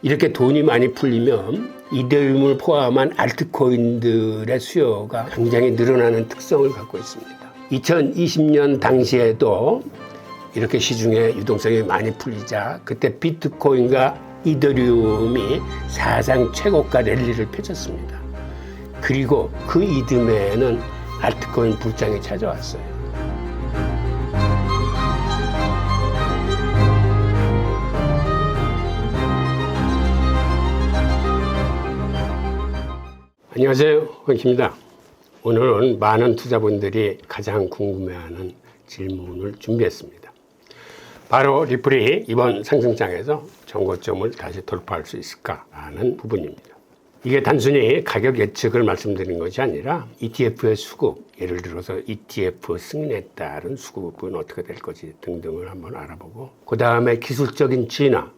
이렇게 돈이 많이 풀리면 이더리움을 포함한 알트코인들의 수요가 굉장히 늘어나는 특성을 갖고 있습니다. 2020년 당시에도 이렇게 시중에 유동성이 많이 풀리자 그때 비트코인과 이더리움이 사상 최고가 랠리를 펼쳤습니다. 그리고 그 이듬해에는 알트코인 불장이 찾아왔어요. 안녕하세요. 황키입니다. 오늘은 많은 투자분들이 가장 궁금해하는 질문을 준비했습니다. 바로 리플이 이번 상승장에서 정고점을 다시 돌파할 수 있을까 하는 부분입니다. 이게 단순히 가격 예측을 말씀드린 것이 아니라 ETF의 수급, 예를 들어서 ETF 승인에 따른 수급은 어떻게 될 것이 등등을 한번 알아보고 그 다음에 기술적인 진화,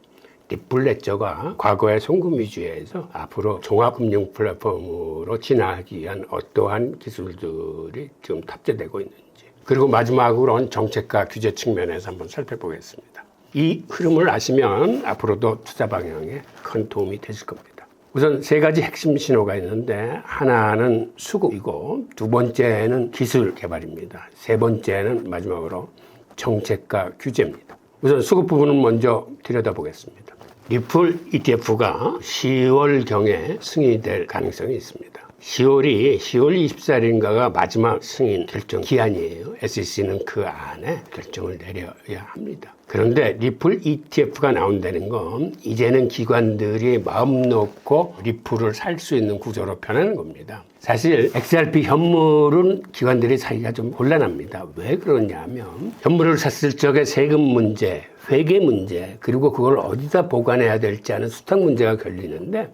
리플 레저가 과거의 송금 위주에서 앞으로 종합금융 플랫폼으로 진화하기 위한 어떠한 기술들이 지금 탑재되고 있는지 그리고 마지막으로는 정책과 규제 측면에서 한번 살펴보겠습니다. 이 흐름을 아시면 앞으로도 투자 방향에 큰 도움이 되실 겁니다. 우선 세 가지 핵심 신호가 있는데 하나는 수급이고 두 번째는 기술 개발입니다. 세 번째는 마지막으로 정책과 규제입니다. 우선 수급 부분은 먼저 들여다보겠습니다. 리플 ETF가 10월경에 승인될 가능성이 있습니다. 10월이 10월 24일인가가 마지막 승인 결정 기한이에요. SEC는 그 안에 결정을 내려야 합니다. 그런데 리플 ETF가 나온다는 건 이제는 기관들이 마음 놓고 리플을 살 수 있는 구조로 변하는 겁니다. 사실 XRP 현물은 기관들이 사기가 좀 곤란합니다. 왜 그러냐면 현물을 샀을 적에 세금 문제, 회계 문제, 그리고 그걸 어디다 보관해야 될지 하는 수탁 문제가 걸리는데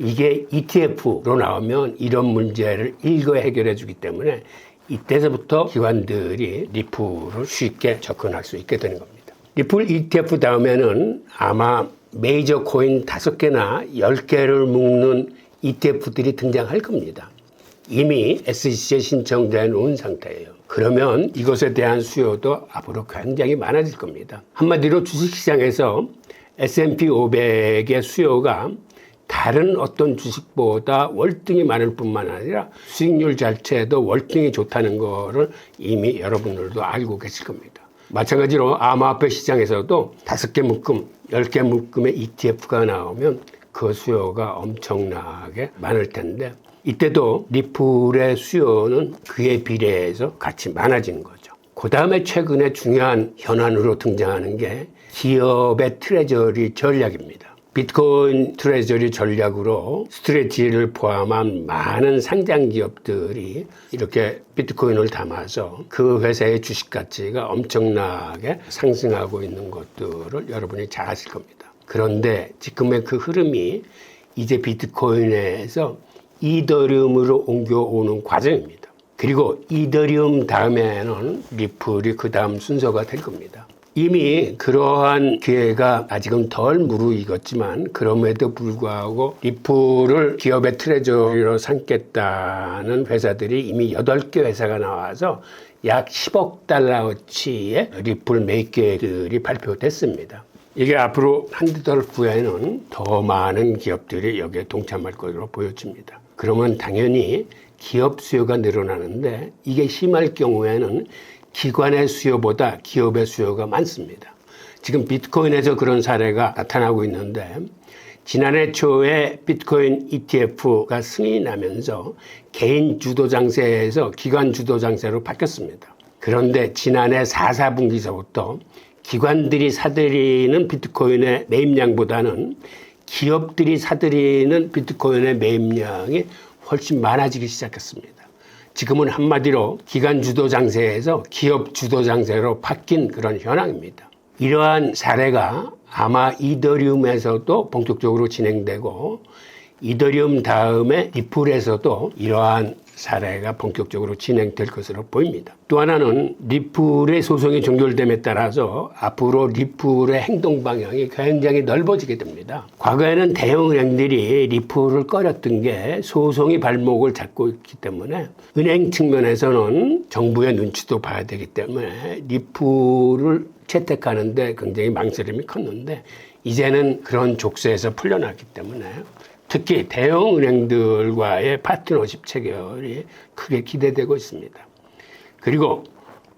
이게 ETF로 나오면 이런 문제를 일거에 해결해 주기 때문에 이때서부터 기관들이 리플을 쉽게 접근할 수 있게 되는 겁니다. 리플 ETF 다음에는 아마 메이저 코인 다섯 개나 열 개를 묶는 ETF들이 등장할 겁니다. 이미 SEC에 신청돼 놓은 상태예요. 그러면 이것에 대한 수요도 앞으로 굉장히 많아질 겁니다. 한마디로 주식시장에서 S&P 500의 수요가 다른 어떤 주식보다 월등히 많을 뿐만 아니라 수익률 자체도 월등히 좋다는 거를 이미 여러분들도 알고 계실 겁니다. 마찬가지로 암호화폐 시장에서도 다섯 개 묶음, 열 개 묶음의 ETF가 나오면 그 수요가 엄청나게 많을 텐데 이때도 리플의 수요는 그에 비례해서 같이 많아지는 거죠. 그 다음에 최근에 중요한 현안으로 등장하는 게 기업의 트레저리 전략입니다. 비트코인 트레저리 전략으로 스트레치를 포함한 많은 상장 기업들이 이렇게 비트코인을 담아서 그 회사의 주식 가치가 엄청나게 상승하고 있는 것들을 여러분이 잘 아실 겁니다. 그런데 지금의 그 흐름이 이제 비트코인에서 이더리움으로 옮겨오는 과정입니다. 그리고 이더리움 다음에는 리플이 그 다음 순서가 될 겁니다. 이미 그러한 기회가 아직은 덜 무르익었지만 그럼에도 불구하고 리플을 기업의 트레저리로 삼겠다는 회사들이 이미 8개 회사가 나와서 약 10억 달러어치의 리플 계획들이 발표됐습니다. 이게 앞으로 한두 달 후에는 더 많은 기업들이 여기에 동참할 것으로 보여집니다. 그러면 당연히 기업 수요가 늘어나는데 이게 심할 경우에는 기관의 수요보다 기업의 수요가 많습니다. 지금 비트코인에서 그런 사례가 나타나고 있는데 지난해 초에 비트코인 ETF가 승인이 나면서 개인 주도 장세에서 기관 주도 장세로 바뀌었습니다. 그런데 지난해 4, 4분기서부터 기관들이 사들이는 비트코인의 매입량보다는 기업들이 사들이는 비트코인의 매입량이 훨씬 많아지기 시작했습니다. 지금은 한마디로 기관 주도 장세에서 기업 주도 장세로 바뀐 그런 현황입니다. 이러한 사례가 아마 이더리움에서도 본격적으로 진행되고 이더리움 다음에 리플에서도 이러한 사례가 본격적으로 진행될 것으로 보입니다. 또 하나는 리플의 소송이 종결됨에 따라서 앞으로 리플의 행동 방향이 굉장히 넓어지게 됩니다. 과거에는 대형은행들이 리플을 꺼렸던 게 소송이 발목을 잡고 있기 때문에 은행 측면에서는 정부의 눈치도 봐야 되기 때문에 리플을 채택하는데 굉장히 망설임이 컸는데 이제는 그런 족쇄에서 풀려났기 때문에 특히 대형 은행들과의 파트너십 체결이 크게 기대되고 있습니다. 그리고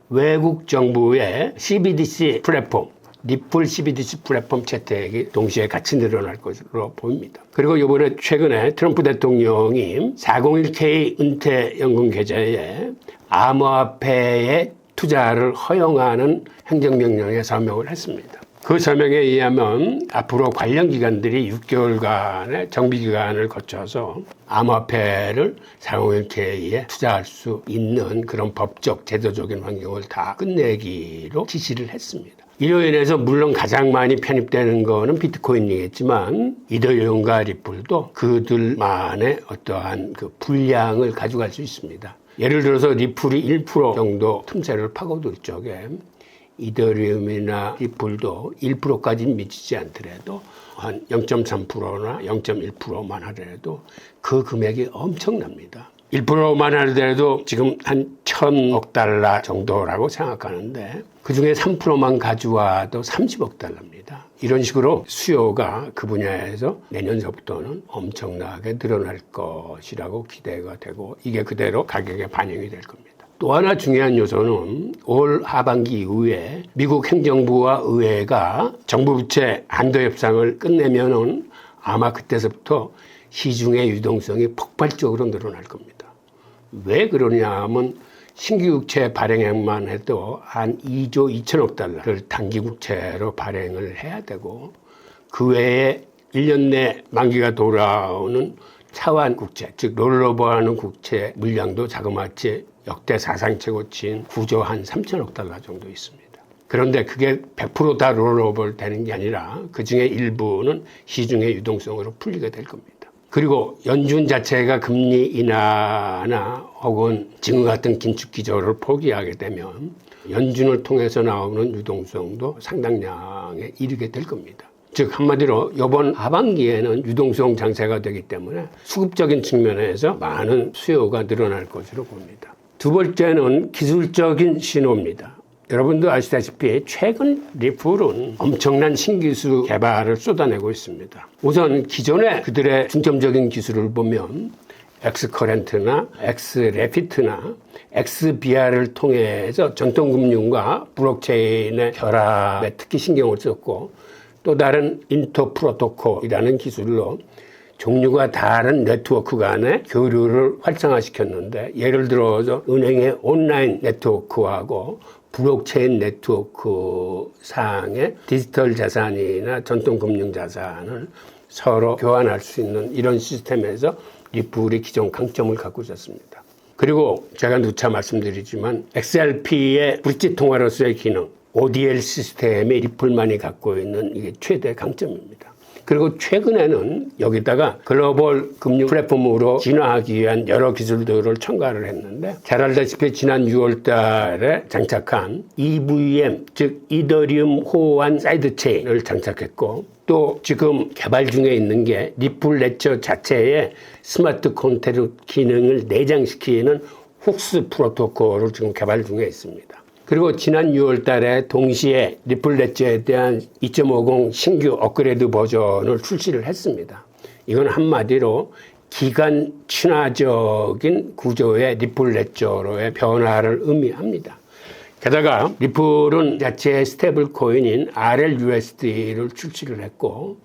외국 정부의 CBDC 플랫폼, 리플 CBDC 플랫폼 채택이 동시에 같이 늘어날 것으로 보입니다. 그리고 이번에 최근에 트럼프 대통령이 401k 은퇴연금 계좌에 암호화폐의 투자를 허용하는 행정명령에 서명을 했습니다. 그 서명에 의하면 앞으로 관련 기관들이 6개월간의 정비 기간을 거쳐서 암호화폐를 401k에 투자할 수 있는 그런 법적 제도적인 환경을 다 끝내기로 지시를 했습니다. 이로 인해서 물론 가장 많이 편입되는 거는 비트코인이겠지만 이더리움과 리플도 그들만의 어떠한 그 분량을 가져갈 수 있습니다. 예를 들어서 리플이 1% 정도 틈새를 파고들 적에 이더리움이나 리플도 1%까지는 미치지 않더라도 한 0.3%나 0.1%만 하더라도 그 금액이 엄청납니다. 1%만 하더라도 지금 한 천억 달러 정도라고 생각하는데 그 중에 3%만 가져와도 30억 달러입니다. 이런 식으로 수요가 그 분야에서 내년서부터는 엄청나게 늘어날 것이라고 기대가 되고 이게 그대로 가격에 반영이 될 겁니다. 또 하나 중요한 요소는 올 하반기 이후에 미국 행정부와 의회가 정부 부채 한도 협상을 끝내면은 아마 그때서부터 시중의 유동성이 폭발적으로 늘어날 겁니다. 왜 그러냐 하면 신규 국채 발행액만 해도 한 2조 2천억 달러를 단기 국채로 발행을 해야 되고 그 외에 1년 내 만기가 돌아오는 차환 국채, 즉 롤러버하는 국채 물량도 자그마치 역대 사상 최고치인 9조 한 3천억 달러 정도 있습니다. 그런데 그게 100%다 롤오버 되는 게 아니라 그 중에 일부는 시중의 유동성으로 풀리게 될 겁니다. 그리고 연준 자체가 금리 인하나 혹은 지금 같은 긴축 기조를 포기하게 되면 연준을 통해서 나오는 유동성도 상당량에 이르게 될 겁니다. 즉 한마디로 이번 하반기에는 유동성 장세가 되기 때문에 수급적인 측면에서 많은 수요가 늘어날 것으로 봅니다. 두 번째는 기술적인 신호입니다. 여러분도 아시다시피 최근 리플은 엄청난 신기술 개발을 쏟아내고 있습니다. 우선 기존의 그들의 중점적인 기술을 보면 엑스커렌트나 엑스레피트나 엑스비아를 통해서 전통금융과 블록체인의 결합에 특히 신경을 썼고 또 다른 인터 프로토콜이라는 기술로 종류가 다른 네트워크 간의 교류를 활성화시켰는데 예를 들어서 은행의 온라인 네트워크하고 블록체인 네트워크 상의 디지털 자산이나 전통 금융 자산을 서로 교환할 수 있는 이런 시스템에서 리플이 기존 강점을 갖고 있었습니다. 그리고 제가 누차 말씀드리지만 XRP의 브릿지 통화로서의 기능, ODL 시스템이 리플만이 갖고 있는 이게 최대 강점입니다. 그리고 최근에는 여기다가 글로벌 금융 플랫폼으로 진화하기 위한 여러 기술들을 첨가를 했는데 잘 알다시피 지난 6월 달에 장착한 EVM 즉 이더리움 호환 사이드 체인을 장착했고 또 지금 개발 중에 있는 게 리플 레처 자체의 스마트 콘테르 기능을 내장시키는 훅스 프로토콜을 지금 개발 중에 있습니다. 그리고 지난 6월 달에 동시에 리플렛즈에 대한 2.50 신규 업그레이드 버전을 출시를 했습니다. 이건 한마디로 기간 친화적인 구조의 리플렛저로의 변화를 의미합니다. 게다가 리플은 자체의 스테이블 코인인 RLUSD를 출시를 했고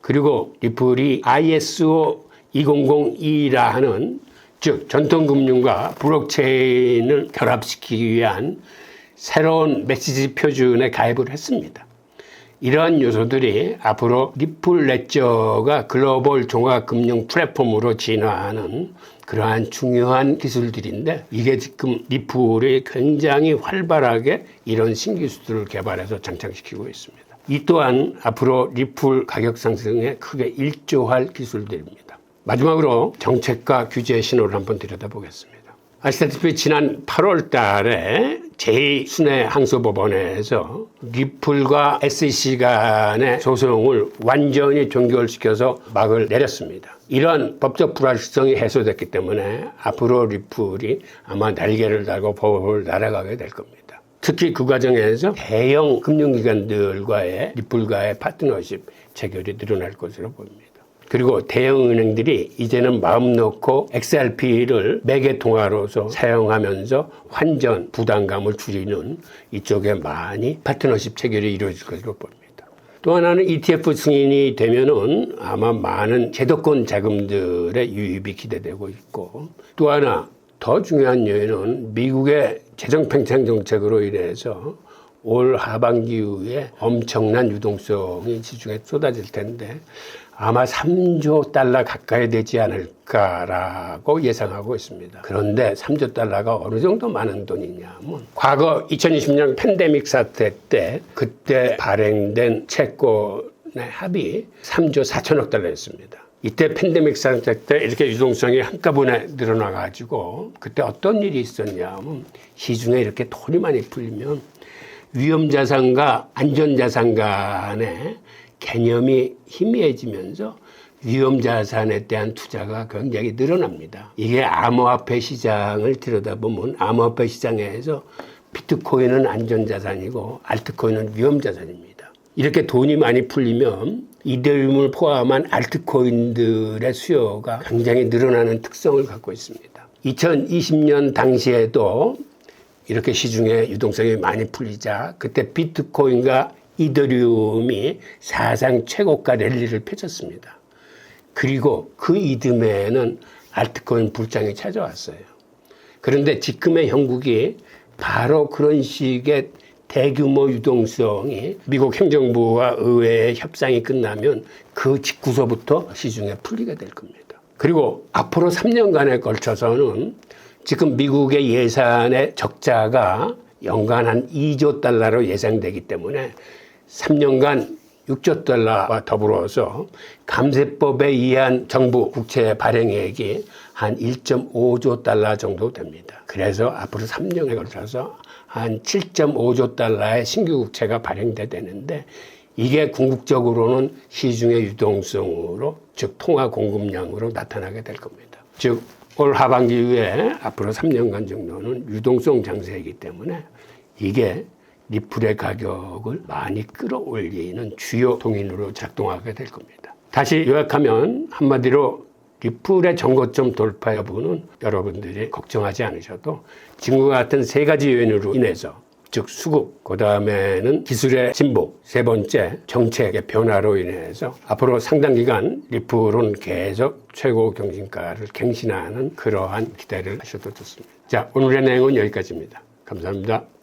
그리고 리플이 ISO 2002라 하는 즉 전통금융과 블록체인을 결합시키기 위한 새로운 메시지 표준에 가입을 했습니다. 이러한 요소들이 앞으로 리플 레저가 글로벌 종합금융 플랫폼으로 진화하는 그러한 중요한 기술들인데 이게 지금 리플이 굉장히 활발하게 이런 신기술들을 개발해서 장착시키고 있습니다. 이 또한 앞으로 리플 가격 상승에 크게 일조할 기술들입니다. 마지막으로 정책과 규제 신호를 한번 들여다보겠습니다. 아시다시피 지난 8월 달에 제2순회 항소법원에서 리플과 SEC 간의 소송을 완전히 종결시켜서 막을 내렸습니다. 이러한 법적 불확실성이 해소됐기 때문에 앞으로 리플이 아마 날개를 달고 법을 날아가게 될 겁니다. 특히 그 과정에서 대형 금융기관들과의 리플과의 파트너십 체결이 늘어날 것으로 보입니다. 그리고 대형 은행들이 이제는 마음 놓고 XRP를 매개 통화로서 사용하면서 환전 부담감을 줄이는 이쪽에 많이 파트너십 체결이 이루어질 것으로 보입니다. 또 하나는 ETF 승인이 되면은 아마 많은 제도권 자금들의 유입이 기대되고 있고 또 하나 더 중요한 요인은 미국의 재정 팽창 정책으로 인해서 올 하반기 이후에 엄청난 유동성이 시중에 쏟아질 텐데 아마 3조 달러 가까이 되지 않을까라고 예상하고 있습니다. 그런데 3조 달러가 어느 정도 많은 돈이냐면 과거 2020년 팬데믹 사태 때 그때 발행된 채권의 합이 3조 4천억 달러였습니다. 이때 팬데믹 사태 때 이렇게 유동성이 한꺼번에 늘어나가지고 그때 어떤 일이 있었냐면 시중에 이렇게 돈이 많이 풀리면 위험자산과 안전자산 간의 개념이 희미해지면서 위험 자산에 대한 투자가 굉장히 늘어납니다. 이게 암호화폐 시장을 들여다보면 암호화폐 시장에서 비트코인은 안전자산이고 알트코인은 위험자산입니다. 이렇게 돈이 많이 풀리면 이더리움을 포함한 알트코인들의 수요가 굉장히 늘어나는 특성을 갖고 있습니다. 2020년 당시에도 이렇게 시중에 유동성이 많이 풀리자 그때 비트코인과 이더리움이 사상 최고가 랠리를 펼쳤습니다. 그리고 그 이듬해에는 알트코인 불장이 찾아왔어요. 그런데 지금의 형국이 바로 그런 식의 대규모 유동성이 미국 행정부와 의회의 협상이 끝나면 그 직후서부터 시중에 풀리게 될 겁니다. 그리고 앞으로 3년간에 걸쳐서는 지금 미국의 예산의 적자가 연간 한 2조 달러로 예상되기 때문에 3년간 6조 달러와 더불어서 감세법에 의한 정부 국채 발행액이 한 1.5조 달러 정도 됩니다. 그래서 앞으로 3년에 걸쳐서 한 7.5조 달러의 신규 국채가 발행돼 되는데 이게 궁극적으로는 시중의 유동성으로 즉 통화 공급량으로 나타나게 될 겁니다. 즉 올 하반기 이후에 앞으로 3년간 정도는 유동성 장세이기 때문에 이게 리플의 가격을 많이 끌어올리는 주요 동인으로 작동하게 될 겁니다. 다시 요약하면 한마디로 리플의 정고점 돌파 여부는 여러분들이 걱정하지 않으셔도 지금과 같은 세 가지 요인으로 인해서 즉 수급, 그 다음에는 기술의 진보, 세 번째 정책의 변화로 인해서 앞으로 상당 기간 리플은 계속 최고 경신가를 갱신하는 그러한 기대를 하셔도 좋습니다. 자, 오늘의 내용은 여기까지입니다. 감사합니다.